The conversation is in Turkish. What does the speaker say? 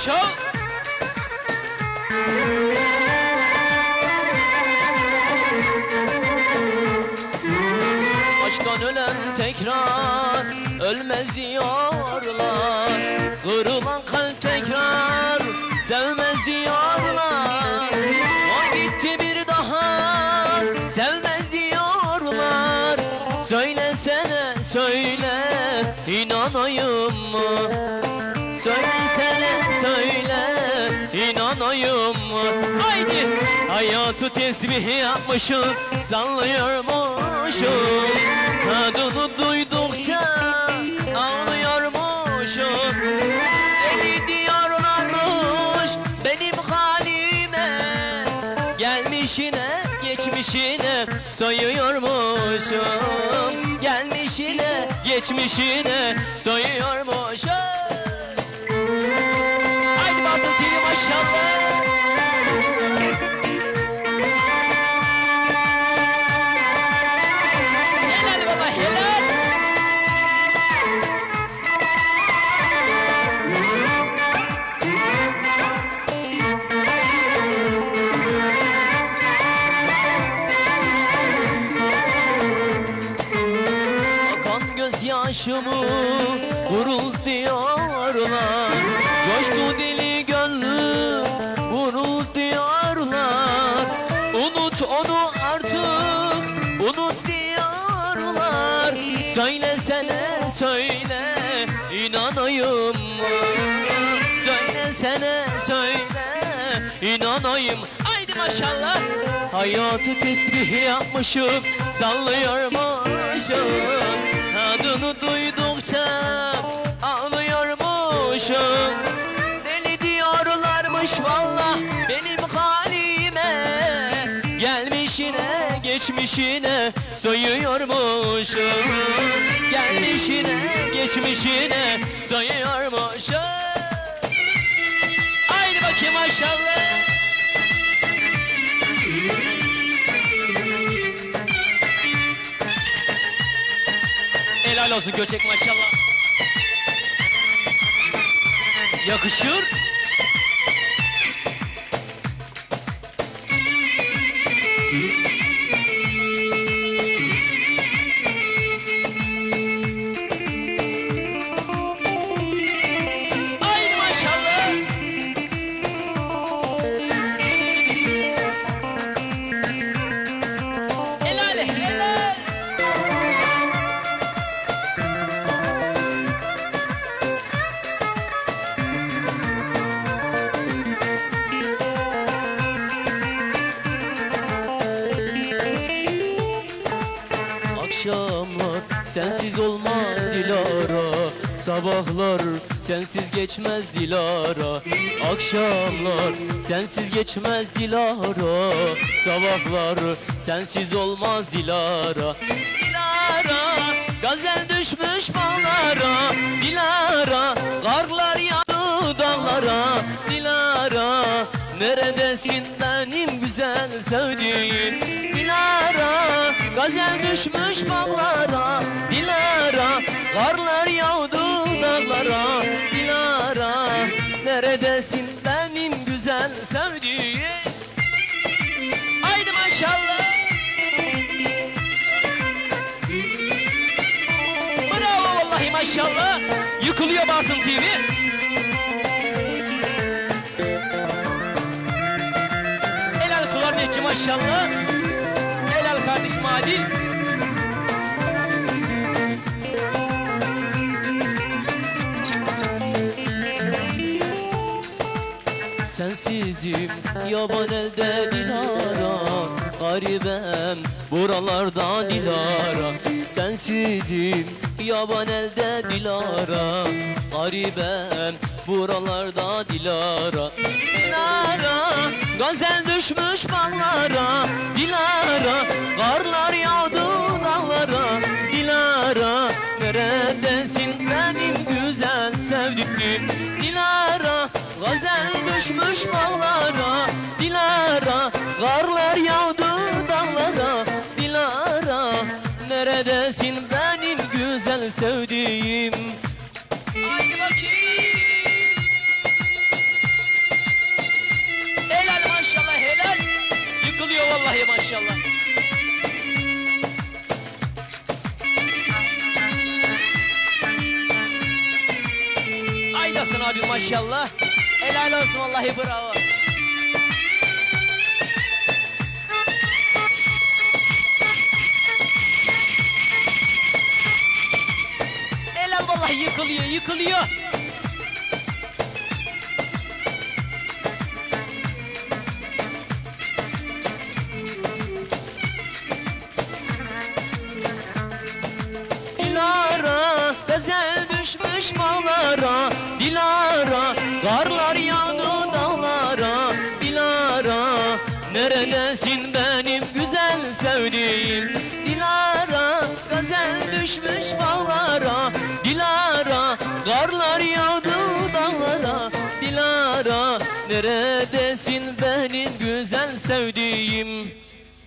Yaşa. Aşktan ölen tekrar ölmez diyorlar Kırılan kalp tekrar sevmez diyorlar O gitti bir daha sevmez hayatı tesbih yapmışım sallıyormuşum Adını duydukça ağlıyormuşum. Deli diyorlarmış benim halime. Gelmişine geçmişine soyuyormuşum. Gelmişine geçmişine soyuyormuşum. Haydi Batıl TV maşallah gözyaşımı vurul diyorlar Coştu deli gönlüm vurul diyorlar Unut onu artık unut diyorlar. Söylesene söyle inanayım? Söylesene söyle inanayım. Haydi maşallah. Hayatı tesbih yapmışım Sallıyormuşum Adını duydukça Ağlıyormuşum. Deli diyorlarmış valla Benim halime. Gelmişine geçmişine Soyuyormuşum. Gelmişine geçmişine Soyuyormuşum. Haydi bakayım maşallah Helal olsun Göçek maşallah. Yakışır. Haydi Akşamlar sensiz olmaz Dilara. Sabahlar sensiz geçmez Dilara. Akşamlar sensiz geçmez Dilara. Sabahlar sensiz olmaz Dilara. Dilara gazel düşmüş bağlara. Dilara karlar yağdı dağlara. Dilara neredesin benim güzel sevdiğim? Dilara gazel düşmüş bağlara Dilara karlar yağdı dağlara. Dilara neredesin benim güzel sevdiğim? Haydi maşallah. Bravo vallahi maşallah. Yıkılıyor Bartın TV Sensizim yaban elde Dilara Garibem buralarda Dilara. Sensizim yaban elde Dilara Garibem buralarda Dilara. Dilara gazel düşmüş ballara Dilara. Karlar Taşmış bağlara Dilara Karlar yağdı dağlara Dilara. Neredesin benim güzel sevdiğim? Hadi bakayım. Helal maşallah helal. Yıkılıyor vallahi maşallah. Abi maşallah. Helal olsun vallahi bravo. Helal vallahi yıkılıyor yıkılıyor. Düşmüş bağlara düşmüş bağlara Dilara Karlar